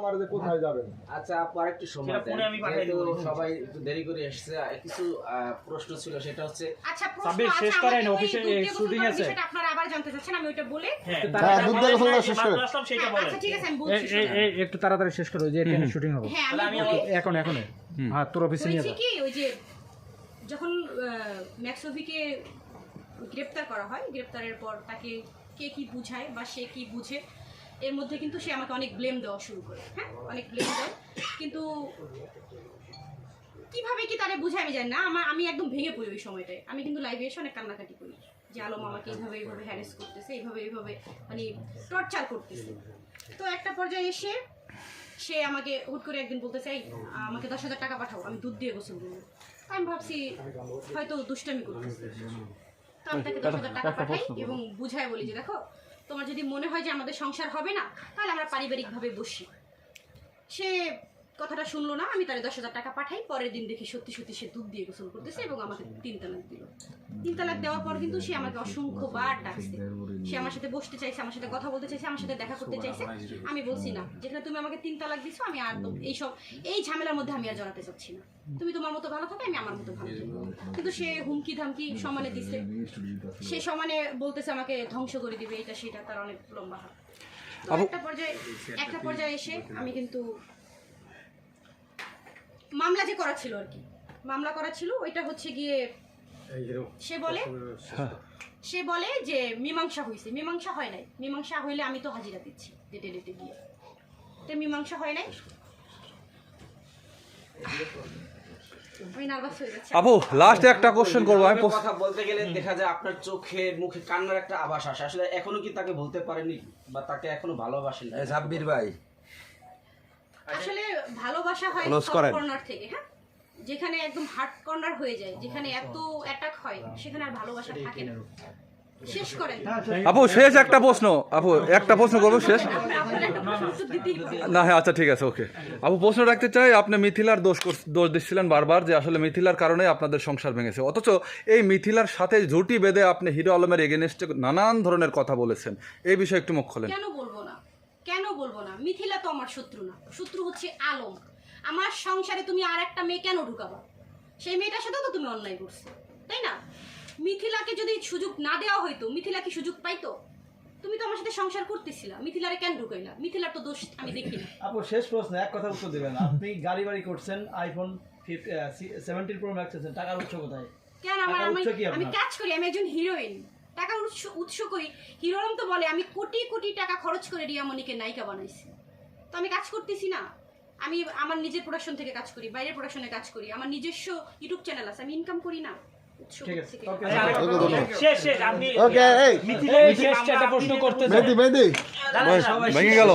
আমার যে কোথায় যাবেন? আচ্ছা আপু আরেকটু সময়। সবাই একটু দেরি করে এসেছে কিছু প্রশ্ন ছিল সেটা হচ্ছে আচ্ছা প্রশ্ন আছে শেষ করেন, অফিসে, শুটিং আছে। বিষয়টা আপনারা আবার জানতে চাচ্ছেন আমি ওইটা বলে হ্যাঁ হ্যাঁ, দুধ দিয়ে গোসল শেষ করে। হ্যাঁ, আচ্ছা ঠিক আছে আমি বলছি এই- এই একটু তাড়াতাড়ি শেষ করো যে এখানে শুটিং হবে। হ্যাঁ এখন এখন। হ্যাঁ তোর অফিসে নিয়ে হয়েছে যা। কি ওই যে যখন ম্যাক্সোভিকে গ্রেপ্তার করা হয় গ্রেপ্তারের পর তাকে কে কি বুঝায় বা সে কি বুঝে এর মধ্যে কিন্তু সে আমাকে অনেক ব্লেম দেওয়া শুরু করে হ্যাঁ? অনেক ব্লেম দেয়। কিন্তু কীভাবে কি তারে বুঝায় আমি জানি না। আমার আমি একদম ভেঙে পড়ি ওই সময়টায়। আমি কিন্তু লাইভে এসে অনেক কান্নাকাটি করি। যে আলম আমাকে এইভাবে এইভাবে হ্যারেস করতেছে, এইভাবে এইভাবে মানে টর্চার করতেছে। তো একটা পর্যায়ে এসে সে আমাকে হুট করে একদিন বলতে চাই আমাকে দশ হাজার টাকা পাঠাও, আমি দুধ দিয়ে গোসল করব। আমি ভাবছি, হয়তো দুষ্টামি করতেছে। তো আমি তাকে দশ হাজার টাকা পাঠাই এবং বুঝায় বলি যে, দেখো তোমার যদি মনে হয় যে আমাদের সংসার হবে না তাহলে আমরা পারিবারিকভাবে বসি। সে কথাটা শুনলো না আমি তারে দশ হাজার টাকা পাঠাই পরের দিন দেখি সত্যি সত্যি সে দুধ দিয়ে গোসল করতেছে এবং আমাকে তিন তালাক দিল। তিন তালাক দেওয়ার পর কিন্তু সে আমাকে অসংখ্য বার ডাকছে। সে আমার সাথে বসতে চাইছে আমার সাথে কথা বলতে চাইছে আমার সাথে দেখা করতে চাইছে। আমি বলছি না যেখানে তুমি আমাকে তিন তালাক দিছো আমি আর তো- এইসব এই ঝামেলার মধ্যে আমি আর জড়াতে চাচ্ছি না। তুমি তোমার মতো ভালো থাকো আমি আমার মতো ভালো থাকব। কিন্তু সে হুমকি ধামকি সমানে দিছে। সে সমানে বলতেছে আমাকে ধ্বংস করে দিবে এটা সেটা তার অনেক লম্বা হাত। একটা পর্যায়ে একটা পর্যায়ে এসে আমি কিন্তু মামলা যে করা ছিল আর কি। মামলা করা ছিল ওইটা হচ্ছে গিয়ে সে বলে সে বলে যে মীমাংসা হয়েছে মীমাংসা হয় নাই। মীমাংসা হইলে আমি তো হাজিরা দিচ্ছি ডেটে ডেটে গিয়ে। তো মীমাংসা হয় নাই। হয়ে আপু লাস্টে একটা কোশ্চেন করব। আমি কথা বলতে গেলে দেখা যায় আপনার চোখে মুখে কান্নার একটা আভাস আসে। আসলে এখনও কি তাকে বলতে পারেনি বা তাকে এখনও ভালোবাসেন সাব্বির ভাই আসলে ভালোবাসা হয় কর্নার থেকে হ্যাঁ? যেখানে একদম হার্ট কর্নার হয়ে যায় যেখানে এত অ্যাটাক হয় সেখানে আর ভালোবাসা থাকে না। আপু শেষ একটা প্রশ্ন। আপু একটা প্রশ্ন করব শেষ। না হ্যাঁ আচ্ছা ঠিক আছে ওকে। আপু প্রশ্ন রাখতে চাই আপনি মিথিলার দোষ দোষ দিচ্ছিলেন বারবার যে আসলে মিথিলার কারণে আপনাদের সংসার ভেঙেছে। অথচ এই মিথিলার সাথে ঝুটি বেঁধে আপনি হিরো আলমের এগেনস্টে নানান ধরনের কথা বলেছেন। এই বিষয়ে একটু মুখ খোলেন। কেন কেন বলব না? মিথিলা তো আমার শত্রু না। শত্রু হচ্ছে আলম। আমার সংসারে তুমি আর একটা মেয়ে কেন ঢুকাবা? সেই মেয়েটার সাথেও তো তুমি অন্যায় করছ তাই না? মিথিলাকে যদি সুযোগ না দেওয়া হইতো মিথিলা কি সুযোগ পাইতো? তুমি তো আমার সাথে সংসার করতেছিলা মিথিলারে কেন ঢুকাইলা? মিথিলার তো দোষ আমি দেখি না। আপু শেষ প্রশ্ন এক কথা উত্তর দেবেন। আপনি গাড়ি বাড়ি করছেন আইফোন সেভেন্টিন প্রো ম্যাক্স আছেন টাকার উৎস কোথায়? কেন আমার আমি? কাজ করি আমি একজন হিরোইন টাকার উৎস উৎস করি। হিরোরম তো বলে আমি কোটি কোটি টাকা খরচ করে রিয়ামণিকে নায়িকা বানাইছি। তো আমি কাজ করতেছি না। আমি আমার নিজের প্রোডাকশন থেকে কাজ করি বাইরের প্রোডাকশনে কাজ করি। আমার নিজস্ব ইউটিউব চ্যানেল আছে আমি ইনকাম করি না। ভেঙে গেল।